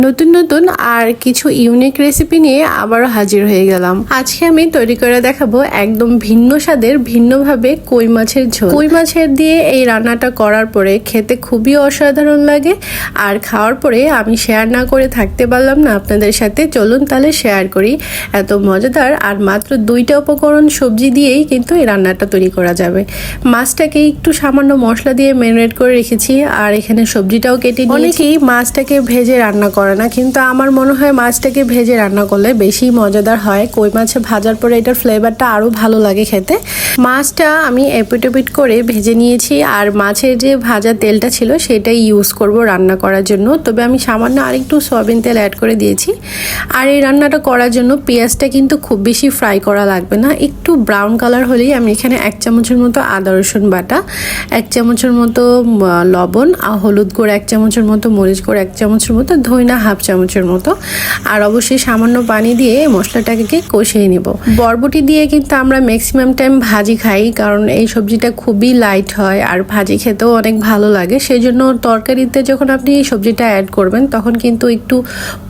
নতুন নতুন আর কিছু ইউনিক রেসিপি নিয়ে আবারও হাজির হয়ে গেলাম। আজকে আমি তৈরি করে দেখাবো একদম ভিন্ন স্বাদের, ভিন্নভাবে কই মাছের ঝোল। কই মাছের দিয়ে এই রান্নাটা করার পরে খেতে খুবই অসাধারণ লাগে আর খাওয়ার পরে আমি শেয়ার না করে থাকতে পারলাম না আপনাদের সাথে। চলুন তাহলে শেয়ার করি। এত মজাদার আর মাত্র দুইটা উপকরণ সবজি দিয়েই কিন্তু এই রান্নাটা তৈরি করা যাবে। মাছটাকে একটু সামান্য মশলা দিয়ে ম্যারিনেট করে রেখেছি আর এখানে সবজিটাও কেটে নিয়েছি। মাছটাকে ভেজে রান্না করে না, কিন্তু আমার মনে হয় মাছটাকে ভেজে রান্না করলে বেশি মজাদার হয়। কই মাছে ভাজার পরে এটার ফ্লেভারটা আরও ভালো লাগে খেতে। মাছটা আমি এপিট করে ভেজে নিয়েছি, আর মাছের যে ভাজা তেলটা ছিল সেটাই ইউজ করব রান্না করার জন্য। তবে আমি সামান্য আরেকটু সয়াবিন তেল অ্যাড করে দিয়েছি। আর এই রান্নাটা করার জন্য পেঁয়াজটা কিন্তু খুব বেশি ফ্রাই করা লাগবে না। একটু ব্রাউন কালার হলেই আমি এখানে এক চামচের মতো আদা, রসুন বাটা, এক চামচের মতো লবণ, আর হলুদ গুঁড়ো, এক চামচের মতো, মরিচ গুঁড়ো, এক চামচের মতো ধইনা হাফ চামচের মতো। আর অবশ্যই সামান্য পানি দিয়ে মশলাটাকে কষিয়ে নিব। বরবটি দিয়ে কিন্তু আমরা ম্যাক্সিমাম টাইম ভাজি খাই, কারণ এই সবজিটা খুবই লাইট হয় আর ভাজি খেতেও অনেক ভালো লাগে। সেই জন্য তরকারিতে যখন আপনি এই সবজিটা অ্যাড করবেন, তখন কিন্তু একটু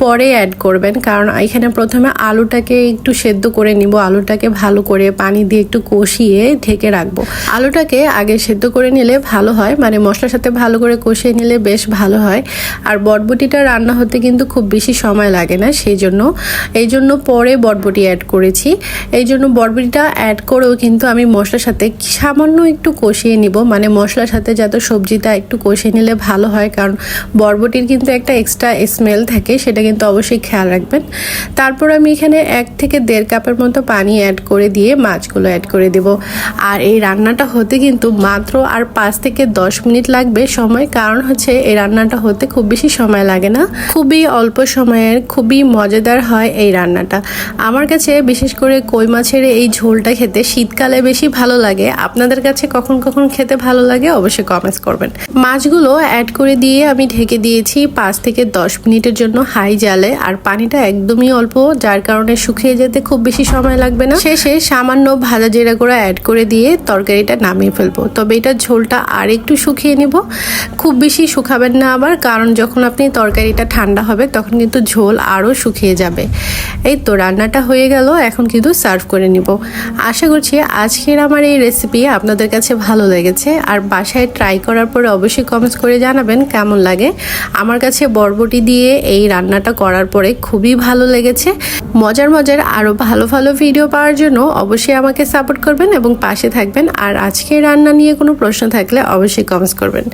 পরে অ্যাড করবেন। কারণ এখানে প্রথমে আলুটাকে একটু সেদ্ধ করে নিব, আলুটাকে ভালো করে পানি দিয়ে একটু কষিয়ে ঢেকে রাখব। আলুটাকে আগে সেদ্ধ করে নিলে ভালো হয় মানে মশলার সাথে ভালো করে কষিয়ে নিলে বেশ ভালো হয়। আর বটবটিটা রান্না হতে কিন্তু খুব বেশি সময় লাগে না সেই জন্য এই জন্য পরে বটবটি অ্যাড করেছি। এই জন্য বটবটিটা অ্যাড করেও কিন্তু আমি মশলার সাথে সামান্য একটু কষিয়ে নিব মানে মশলার সাথে যাতে সবজিটা একটু কষিয়ে নিলে ভালো হয়, কারণ বরবটির কিন্তু একটা এক্সট্রা স্মেল থাকে, সেটা কিন্তু অবশ্যই খেয়াল রাখবেন। তারপর আমি এখানে এক থেকে দেড় কাপের মতো পানি অ্যাড করে দিয়ে মাছগুলো অ্যাড করে দেব। আর এই রান্নাটা হতে কিন্তু মাত্র আর পাঁচ থেকে দশ মিনিট লাগবে সময়, কারণ হচ্ছে এই রান্নাটা হতে খুব বেশি সময় লাগে না। খুবই অল্প সময়ের, খুবই মজাদার হয় এই রান্নাটা। আমার কাছে বিশেষ করে কই মাছের এই ঝোলটা খেতে শীতকালে বেশি ভালো লাগে। আপনাদের কাছে কখন কখন খেতে ভালো লাগে অবশ্যই কমেন্টস করবেন। মাছগুলো অ্যাড করে দিয়ে আমি ঢেকে দিয়েছি পাঁচ থেকে দশ মিনিটের জন্য হাই জালে। আর পানিটা একদমই অল্প, যার কারণে শুকিয়ে যেতে খুব বেশি সময় লাগবে না। শেষে সামান্য ভাজা জিরা গুঁড়া অ্যাড করে দিয়ে তরকারিটা নামিয়ে ফেলব। তবে এটা ঝোলটা আর একটু শুকিয়ে নেব। খুব বেশি শুকাবেন না আবার, কারণ যখন আপনি তরকারিটা ঠান্ডা হবে, তখন কিন্তু ঝোল আরও শুকিয়ে যাবে। এই তো রান্নাটা হয়ে গেল, এখন কিন্তু সার্ভ করে নিব। আশা করছি আজকের আমার এই রেসিপি আপনাদের কাছে ভালো লেগেছে। আর বাসায় ট্রাই করার পরে অবশ্যই কমেন্টস করে জানাবেন কেমন লাগে। আমার কাছে বরবটি দিয়ে এই রান্নাটা করার পরে খুবই ভালো লেগেছে। মজার মজার আরও ভালো ভালো ভিডিও পাওয়ার জন্য অবশ্যই আমাকে সাপোর্ট করবেন এবং পাশে থাকবেন। আর আজকে রান্না নিয়ে কোনো প্রশ্ন থাকলে অবশ্যই কমেন্টস করবেন।